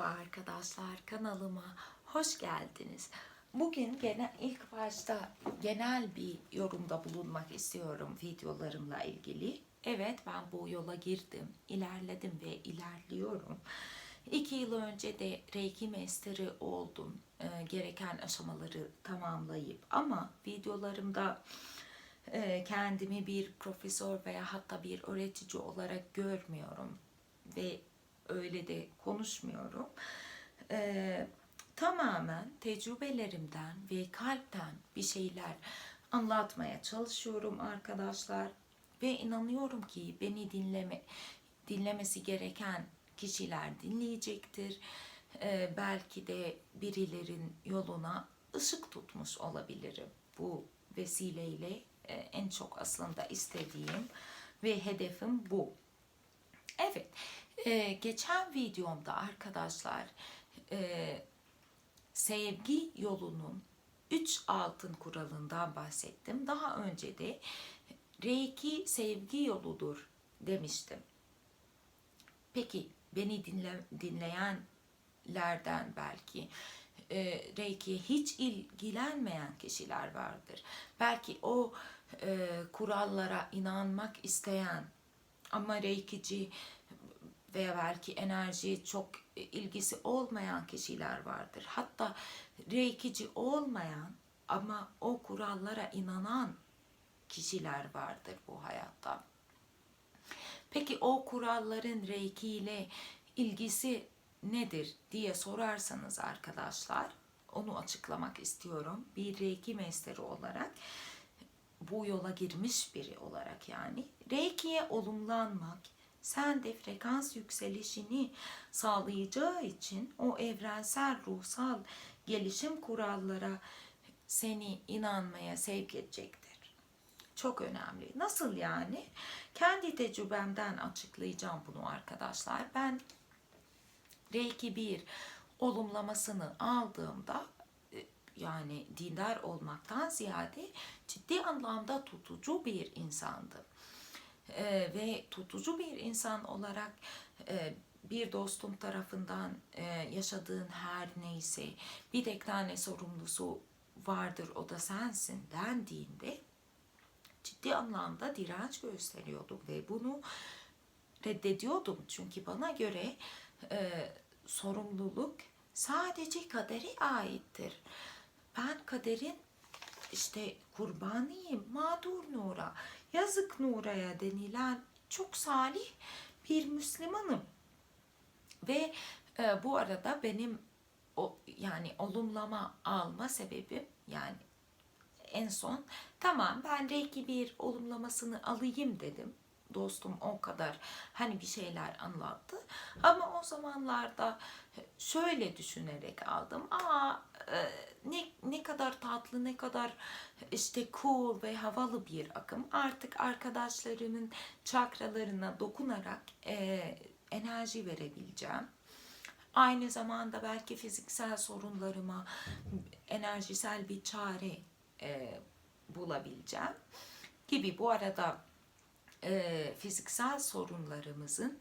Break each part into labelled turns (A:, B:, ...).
A: Merhaba arkadaşlar kanalıma hoş geldiniz. Bugün gene ilk başta genel bir yorumda bulunmak istiyorum videolarımla ilgili. Evet ben bu yola girdim, ilerledim ve ilerliyorum. İki yıl önce de Reiki Master'ı oldum. Ee, gereken aşamaları tamamlayıp ama videolarımda e, kendimi bir profesör veya hatta bir öğretici olarak görmüyorum ve öyle de konuşmuyorum. Ee, tamamen tecrübelerimden ve kalpten bir şeyler anlatmaya çalışıyorum arkadaşlar ve inanıyorum ki beni dinleme dinlemesi gereken kişiler dinleyecektir. Ee, belki de birilerin yoluna ışık tutmuş olabilirim. Bu vesileyle e, en çok aslında istediğim ve hedefim bu. Evet, e, geçen videomda arkadaşlar e, sevgi yolunun 3 altın kuralından bahsettim. Daha önce de Reiki sevgi yoludur demiştim. Peki beni dinle, dinleyenlerden belki e, Reiki'ye hiç ilgilenmeyen kişiler vardır. Belki o e, kurallara inanmak isteyen ama Reiki'ci veya belki enerjiye çok ilgisi olmayan kişiler vardır. Hatta reikici olmayan ama o kurallara inanan kişiler vardır bu hayatta. Peki o kuralların reiki ile ilgisi nedir diye sorarsanız arkadaşlar onu açıklamak istiyorum. Bir reiki mesteri olarak bu yola girmiş biri olarak yani reikiye olumlanmak, sen de frekans yükselişini sağlayacağı için o evrensel ruhsal gelişim kurallara seni inanmaya sevk edecektir. Çok önemli. Nasıl yani? Kendi tecrübemden açıklayacağım bunu arkadaşlar. Ben Reiki 1 olumlamasını aldığımda e, yani dindar olmaktan ziyade ciddi anlamda tutucu bir insandım e, ve tutucu bir insan olarak e, bir dostum tarafından e, yaşadığın her neyse bir tek tane sorumlusu vardır o da sensin dendiğinde ciddi anlamda direnç gösteriyordum ve bunu reddediyordum çünkü bana göre e, sorumluluk sadece kadere aittir. Ben kaderin işte kurbanıyım, mağdur Nura, yazık Nura'ya denilen çok salih bir Müslümanım. Ve e, bu arada benim o yani olumlama alma sebebim yani en son tamam ben Reiki bir olumlamasını alayım dedim. Dostum o kadar hani bir şeyler anlattı. Ama o zamanlarda şöyle düşünerek aldım. Aa ne, ne kadar tatlı, ne kadar işte cool ve havalı bir akım. Artık arkadaşlarımın çakralarına dokunarak e, enerji verebileceğim. Aynı zamanda belki fiziksel sorunlarıma enerjisel bir çare e, bulabileceğim gibi. Bu arada e, fiziksel sorunlarımızın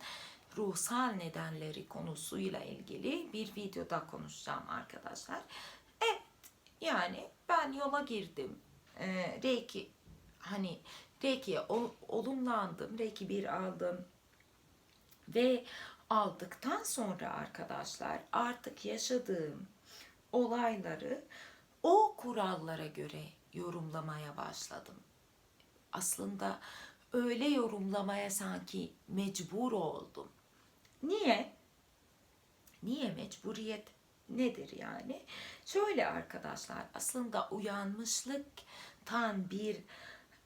A: ruhsal nedenleri konusuyla ilgili bir videoda konuşacağım arkadaşlar. Yani ben yola girdim. E, Reiki hani Reiki'ye olumlandım. Reiki bir aldım. Ve aldıktan sonra arkadaşlar artık yaşadığım olayları o kurallara göre yorumlamaya başladım. Aslında öyle yorumlamaya sanki mecbur oldum. Niye? Niye mecburiyet nedir yani? Şöyle arkadaşlar aslında uyanmışlıktan bir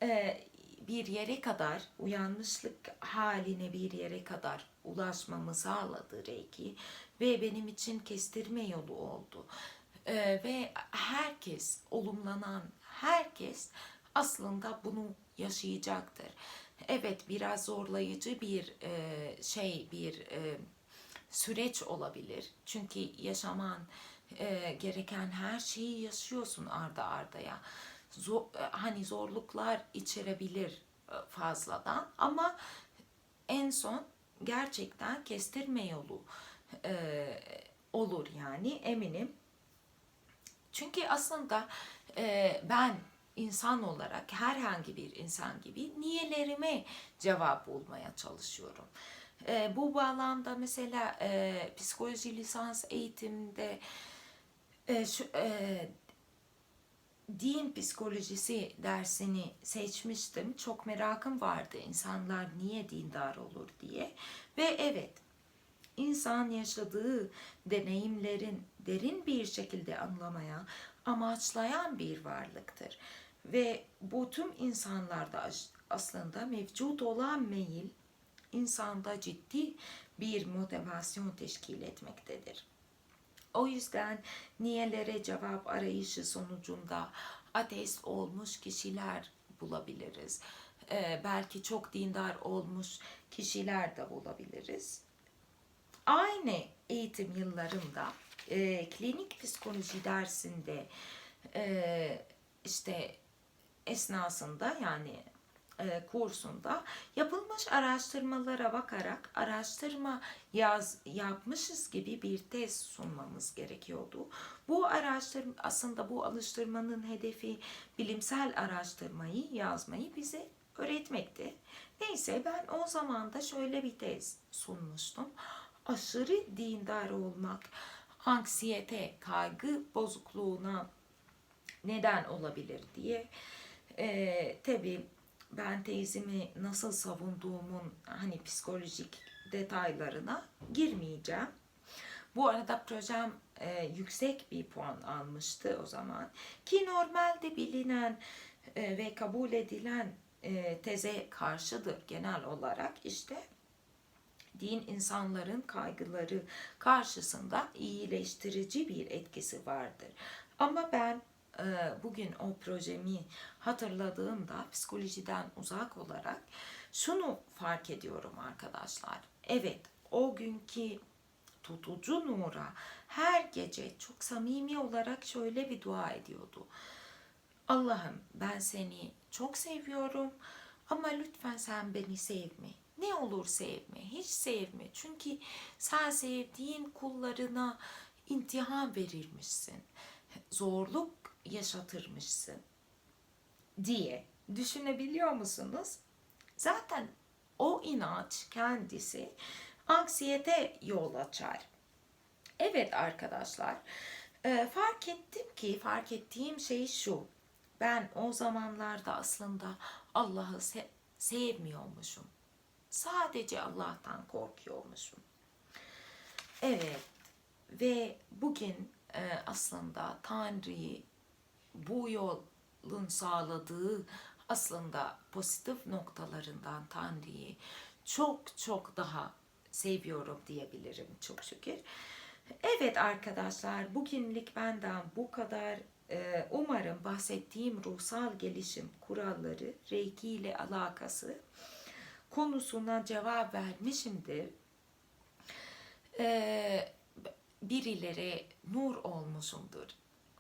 A: e, bir yere kadar uyanmışlık haline bir yere kadar ulaşmamı sağladı Reiki ve benim için kestirme yolu oldu. E, ve herkes olumlanan herkes aslında bunu yaşayacaktır. Evet biraz zorlayıcı bir e, şey bir e, süreç olabilir. Çünkü yaşaman e, gereken her şeyi yaşıyorsun arda ardaya. Zor, e, hani zorluklar içerebilir e, fazladan ama en son gerçekten kestirme yolu e, olur yani eminim. Çünkü aslında e, ben insan olarak herhangi bir insan gibi niyelerime cevap bulmaya çalışıyorum. E, bu bağlamda mesela e, psikoloji lisans eğitiminde e, şu, e, din psikolojisi dersini seçmiştim. Çok merakım vardı insanlar niye dindar olur diye. Ve evet insan yaşadığı deneyimlerin derin bir şekilde anlamaya amaçlayan bir varlıktır. Ve bu tüm insanlarda as- aslında mevcut olan meyil insanda ciddi bir motivasyon teşkil etmektedir. O yüzden niyelere cevap arayışı sonucunda ateist olmuş kişiler bulabiliriz. Ee, belki çok dindar olmuş kişiler de bulabiliriz. Aynı eğitim yıllarımda e, klinik psikoloji dersinde e, işte esnasında yani kursunda yapılmış araştırmalara bakarak araştırma yaz yapmışız gibi bir tez sunmamız gerekiyordu. Bu araştırma aslında bu alıştırmanın hedefi bilimsel araştırmayı yazmayı bize öğretmekti. Neyse ben o zaman da şöyle bir tez sunmuştum. Aşırı dindar olmak anksiyete, kaygı bozukluğuna neden olabilir diye. Ee, tabii ben teyzemi nasıl savunduğumun hani psikolojik detaylarına girmeyeceğim. Bu arada projem e, yüksek bir puan almıştı o zaman. Ki normalde bilinen e, ve kabul edilen e, teze karşıdır genel olarak işte din insanların kaygıları karşısında iyileştirici bir etkisi vardır. Ama ben bugün o projemi hatırladığımda psikolojiden uzak olarak şunu fark ediyorum arkadaşlar. Evet o günkü tutucu Nura her gece çok samimi olarak şöyle bir dua ediyordu. Allah'ım ben seni çok seviyorum ama lütfen sen beni sevme. Ne olur sevme, hiç sevme. Çünkü sen sevdiğin kullarına imtihan verirmişsin. Zorluk yaşatırmışsın diye düşünebiliyor musunuz? Zaten o inanç kendisi anksiyete yol açar. Evet arkadaşlar, e, fark ettim ki fark ettiğim şey şu. Ben o zamanlarda aslında Allah'ı se- sevmiyormuşum. Sadece Allah'tan korkuyormuşum. Evet ve bugün e, aslında Tanrı'yı bu yolun sağladığı aslında pozitif noktalarından Tanrı'yı çok çok daha seviyorum diyebilirim çok şükür. Evet arkadaşlar bugünlük benden bu kadar. Ee, Umarım bahsettiğim ruhsal gelişim kuralları Reiki ile alakası konusuna cevap vermişimdir. Ee, birileri nur olmuşumdur.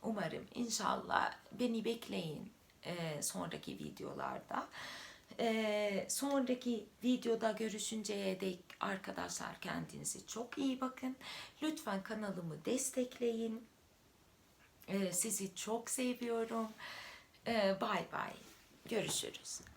A: Umarım inşallah beni bekleyin e, sonraki videolarda. E, sonraki videoda görüşünceye dek arkadaşlar kendinize çok iyi bakın. Lütfen kanalımı destekleyin. E, sizi çok seviyorum. E, bye bye. Görüşürüz.